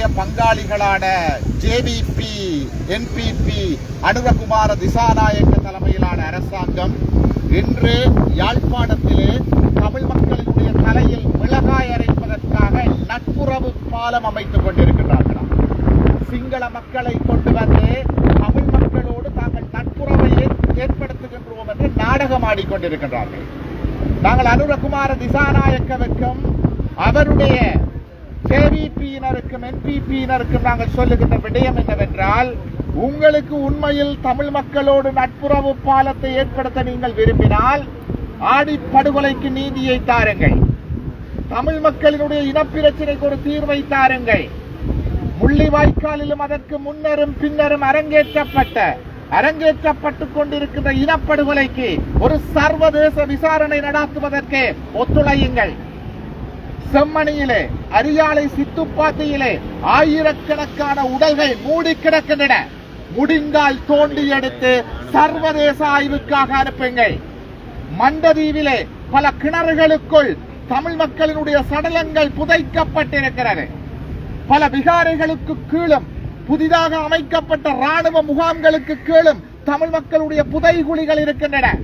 முக்கிய பங்காளிகளான JVP NPP Anura Kumara Dissanayake தலைமையிலான அரசாங்கம் இன்று யாழ்ப்பாணத்திலே தமிழ் மக்களினுடைய தலையில் மிளகாய் அரைப்பதற்காக நட்புறவு பாலம் அமைத்துக் கொண்டிருக்கிறார்களாம் சிங்கள மக்களை கொண்டு வந்து தமிழ் மக்களோடு தாங்கள் நட்புறவை ஏற்படுத்துகின்றோம் என்று நாடகம் ஆடிக்கொண்டிருக்கின்றார்கள் நாங்கள் அனுரகுமார திசாநாயக்கவிற்கும் அவருடைய கேவிபியினருக்கும் என்பிபியினருக்கும் நாங்கள் சொல்லுகின்ற விடயம் என்னவென்றால் உங்களுக்கு உண்மையில் தமிழ் மக்களோடு நட்புறவு பாலத்தை ஏற்படுத்த நீங்கள் விரும்பினால் ஆடிப்படுகொலைக்கு நீதியை தாருங்கள். தமிழ் மக்களினுடைய இனப்பிரச்சனைக்கு ஒரு தீர்வை தாருங்கள். முள்ளிவாய்க்காலிலும் அதற்கு முன்னரும் பின்னரும் அரங்கேற்றப்பட்ட அரங்கேற்றப்பட்டுக் கொண்டிருக்கின்ற இனப்படுகொலைக்கு ஒரு சர்வதேச விசாரணை நடாத்துவதற்கு ஒத்துழையுங்கள். செம்மணியிலே அரியாலை சித்துப்பாத்தியிலே ஆயிரக்கணக்கான உடல்கள் மூடி கிடக்கின்றன முடிந்தால் தோண்டி எடுத்து சர்வதேச ஆய்வுக்காக அனுப்புங்கள். மண்டதீவிலே பல கிணறுகளுக்குள் தமிழ் மக்களினுடைய சடலங்கள் புதைக்கப்பட்டிருக்கிறது. பல விகாரைகளுக்கு கீழும் புதிதாக அமைக்கப்பட்ட ராணுவ முகாம்களுக்கு கீழும் தமிழ் மக்களுடைய புதைகுழிகள் இருக்கின்றன.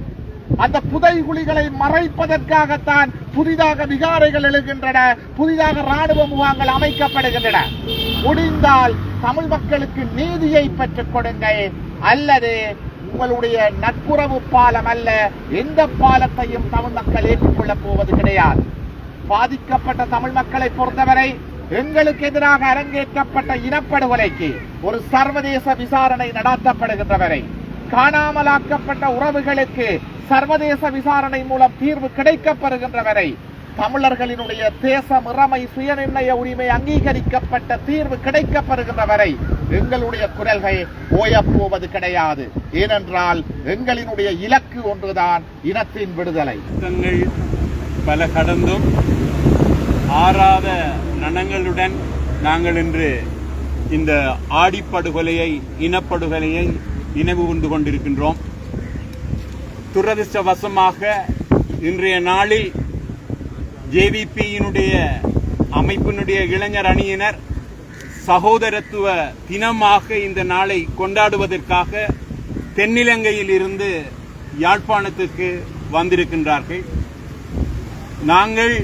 அந்த புதைகுழிகளை மறைப்பதற்காகத்தான் புதிதாக விகாரைகள் எழுகின்றன புதிதாக ராணுவ முகாங்கள் அமைக்கப்படுகின்றன. முடிந்தால் தமிழ் மக்களுக்கு நீதியை பெற்றுக் கொடுங்கள். அல்லது உங்களுடைய நட்புறவு பாலம் அல்ல எந்த பாலத்தையும் தமிழ் மக்கள் ஏற்றுக்கொள்ளப் போவது கிடையாது. பாதிக்கப்பட்ட தமிழ் மக்களை பொறுத்தவரை எங்களுக்கு எதிராக அரங்கேற்றப்பட்ட இனப்படுகொலைக்கு ஒரு சர்வதேச விசாரணை நடத்தப்படுகின்றவரை காணாமலாக்கப்பட்ட உறவுகளுக்கு சர்வதேச விசாரணை மூலம் தீர்வு கிடைக்கப்பெறுகின்ற வரை தமிழர்களினுடைய தேச இறமை சுயநிர்ணய உரிமை அங்கீகரிக்கப்பட்ட தீர்வு கிடைக்கப்பெறுகின்ற வரை எங்களுடைய குரல்கள் ஓயப்போவது கிடையாது. ஏனென்றால் எங்களினுடைய இலக்கு ஒன்றுதான் இனத்தின் விடுதலை. பல கடந்தும் ஆறாத நனங்களுடன் நாங்கள் இன்று இந்த ஆடிப்படுகொலையை இனப்படுகொலையை நினைவு கொண்டு கொண்டிருக்கின்றோம். துரதிர்ஷ்டவசமாக இன்றைய நாளில் ஜேவிபியினுடைய அமைப்பினுடைய இளைஞர் அணியினர் சகோதரத்துவ தினமாக இந்த நாளை கொண்டாடுவதற்காக தென்னிலங்கையில் இருந்து யாழ்ப்பாணத்துக்கு வந்திருக்கின்றார்கள். நாங்கள்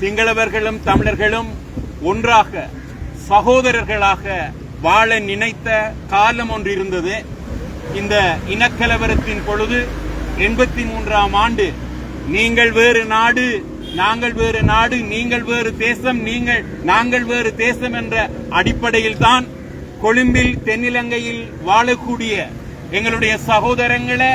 சிங்களவர்களும் தமிழர்களும் ஒன்றாக சகோதரர்களாக வாழ நினைத்த காலம் ஒன்று இருந்தது. இந்த இனக்கலவரத்தின் பொழுது எண்பத்தி மூன்றாம் ஆண்டு நீங்கள் வேறு நாடு நாங்கள் வேறு நாடு நீங்கள் வேறு தேசம் நீங்கள் நாங்கள் வேறு தேசம் என்ற அடிப்படையில் தான் கொழும்பில் தென்னிலங்கையில் வாழக்கூடிய எங்களுடைய சகோதரங்களை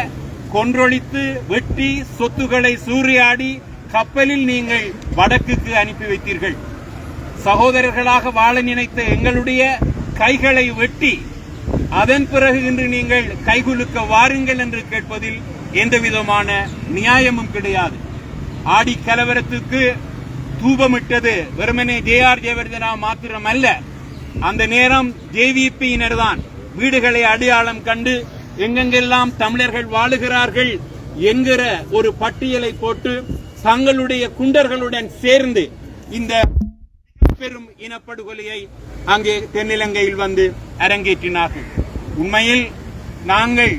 கொன்றொழித்து வெட்டி சொத்துக்களை சூறையாடி கப்பலில் நீங்கள் வடக்குக்கு அனுப்பி வைத்தீர்கள். சகோதரர்களாக வாழ நினைத்த எங்களுடைய கைகளை வெட்டி அதன் பிறகு இன்று நீங்கள் கைகுலுக்க வாருங்கள் என்று கேட்பதில் எந்த விதமான நியாயமும் கிடையாது. ஆடி கலவரத்துக்கு தூபமிட்டது வெறுமனே ஜே ஆர் ஜெயவர்தனா மாத்திரம் அல்ல அந்த நேரம் ஜேவிபியினர் தான் வீடுகளை அடையாளம் கண்டு எங்கெங்கெல்லாம் தமிழர்கள் வாழுகிறார்கள் என்கிற ஒரு பட்டியலை போட்டு தங்களுடைய குண்டர்களுடன் சேர்ந்து இந்த பெரும் இனப்படுகொலையை அங்கே தென்னிலங்கையில் வந்து அரங்கேற்றினார்கள் உண்மையில் நாங்கள்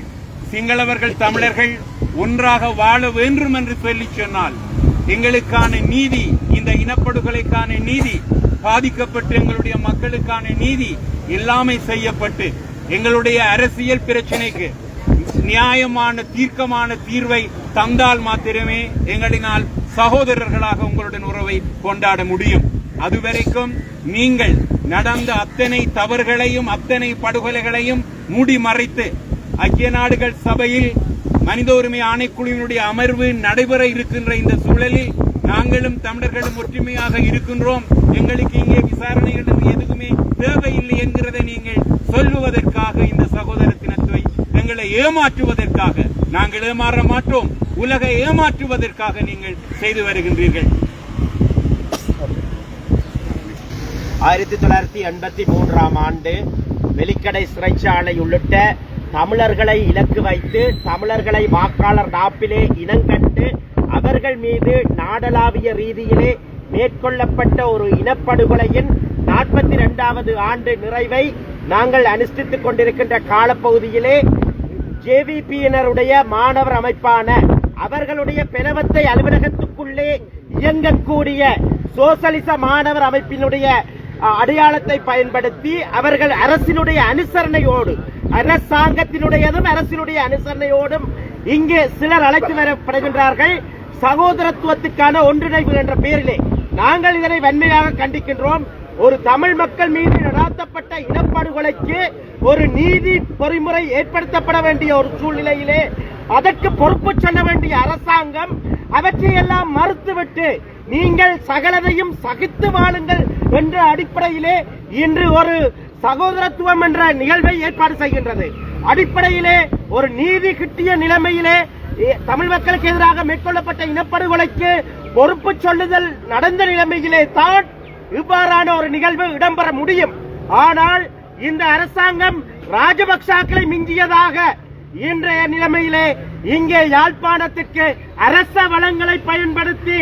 சிங்களவர்கள் தமிழர்கள் ஒன்றாக வாழ வேண்டும் என்று சொல்லி சொன்னால் எங்களுக்கான நீதி இந்த இனப்படுகொலைக்கான நீதி பாதிக்கப்பட்டு எங்களுடைய மக்களுக்கான நீதி எல்லாமே செய்யப்பட்டு எங்களுடைய அரசியல் பிரச்சனைக்கு நியாயமான தீர்க்கமான தீர்வை தந்தால் மாத்திரமே எங்களினால் சகோதரர்களாக உங்களுடன் உறவை கொண்டாட முடியும். அதுவரைக்கும் நீங்கள் நடந்த அத்தனை தவறுகளையும் அத்தனை படுகொலைகளையும் மூடி மறைத்து ஐக்கிய நாடுகள் சபையில் மனித உரிமை ஆணைக்குழுவினுடைய அமர்வு நடைபெற இருக்கின்ற இந்த சூழலில் நாங்களும் தமிழர்களும் ஒற்றுமையாக இருக்கின்றோம். எங்களுக்கு இங்கே விசாரணைகள் எதுவுமே தேவையில்லை என்கிறதை நீங்கள் சொல்லுவதற்காக இந்த சகோதரத்தினத்துவை எங்களை ஏமாற்றுவதற்காக நாங்கள் ஏமாற மாட்டோம். உலகை ஏமாற்றுவதற்காக நீங்கள் செய்து வருகின்றீர்கள். ஆயிரத்தி தொள்ளாயிரத்தி எண்பத்தி மூன்றாம் ஆண்டு வெலிக்கடை சிறைச்சாலை உள்ளிட்ட தமிழர்களை இலக்கு வைத்து தமிழர்களை வாக்காளர் நாப்பிலே இனங்கண்டு அவர்கள் மீது நாடளாவிய ரீதியிலே மேற்கொள்ளப்பட்ட ஒரு இனப்படுகொலையின் நாற்பத்தி இரண்டாவது ஆண்டு நிறைவை நாங்கள் அனுஷ்டித்துக் கொண்டிருக்கின்ற காலப்பகுதியிலே ஜேவிபியினருடைய மாணவர் அமைப்பான அவர்களுடைய பிளவத்தை அலுவலகத்துக்குள்ளே இயங்கக்கூடிய சோசலிச மாணவர் அமைப்பினுடைய அடையாளத்தை பயன்படுத்தி அவர்கள் அரசினுடைய அனுசரணையோடு அரசாங்கத்தினுடையதும் அரசினுடைய அனுசரணையோடும் இங்கே சிலர் அழைத்து வரப்படுகின்றார்கள். சகோதரத்துவத்துக்கான ஒன்றிணைவு என்ற பெயரிலே நாங்கள் இதனை வன்மையாக கண்டிக்கின்றோம். ஒரு தமிழ் மக்கள் மீது நடாத்தப்பட்ட இனப்படுகொலைக்கு ஒரு நீதி பொறிமுறை ஏற்படுத்தப்பட வேண்டிய ஒரு சூழ்நிலையிலே அதற்கு பொறுப்பு சொல்ல வேண்டிய அரசாங்கம் அவற்றையெல்லாம் மறுத்துவிட்டு நீங்கள் சகலதையும் சகித்து வாழுங்கள் என்ற அடிப்படையிலே இன்று ஒரு சகோதரத்துவம் என்ற நிகழ்வை ஏற்பாடு செய்கின்றது. அடிப்படையிலே ஒரு நீதி கிட்டிய நிலைமையிலே தமிழ் மக்களுக்கு எதிராக மேற்கொள்ளப்பட்ட இனப்படுகொலைக்கு பொறுப்பு சொல்லுதல் நடந்த நிலைமையிலே தான் இவ்வாறான ஒரு நிகழ்வு இடம்பெற முடியும். ஆனால் இந்த அரசாங்கம் ராஜபக்சாக்களை மிஞ்சியதாக இன்றைய நிலைமையிலே இங்கே யாழ்ப்பாணத்திற்கு அரச வளங்களை பயன்படுத்தி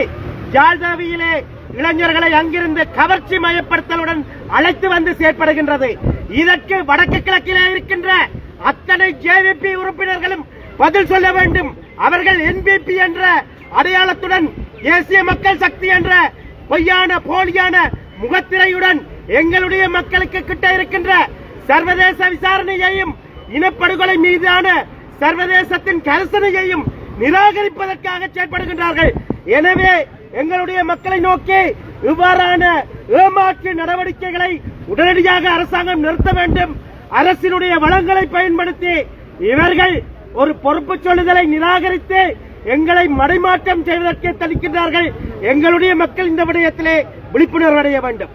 ஜாழ்தாவியிலே இளைஞர்களை அங்கிருந்து கவர்ச்சி மயப்படுத்தலுடன் அழைத்து வந்து செயற்படுகின்றது. இதற்கு வடக்கு கிழக்கிலே இருக்கின்ற அத்தனை ஜேவிபி உறுப்பினர்களும் பதில் சொல்ல வேண்டும். அவர்கள் என்பிபி என்ற அடையாளத்துடன் தேசிய மக்கள் சக்தி என்ற பொய்யான போலியான முகத்திரையுடன் எங்களுடைய மக்களுக்கு கிட்ட இருக்கின்ற சர்வதேச விசாரணையையும் இனப்படுகொலை மீதான சர்வதேசத்தின் கரிசனையையும் நிராகரிப்பதற்காக செயற்படுகின்றார்கள். எனவே எங்களுடைய மக்களை நோக்கி இவ்வாறான ஏமாற்று நடவடிக்கைகளை உடனடியாக அரசாங்கம் நிறுத்த வேண்டும். அரசினுடைய வளங்களை பயன்படுத்தி இவர்கள் ஒரு பொறுப்பு சொல்லுதலை நிராகரித்து எங்களை மடைமாற்றம் செய்வதற்கு தடுக்கின்றார்கள். எங்களுடைய மக்கள் இந்த விடயத்திலே விழிப்புணர்வு அடைய வேண்டும்.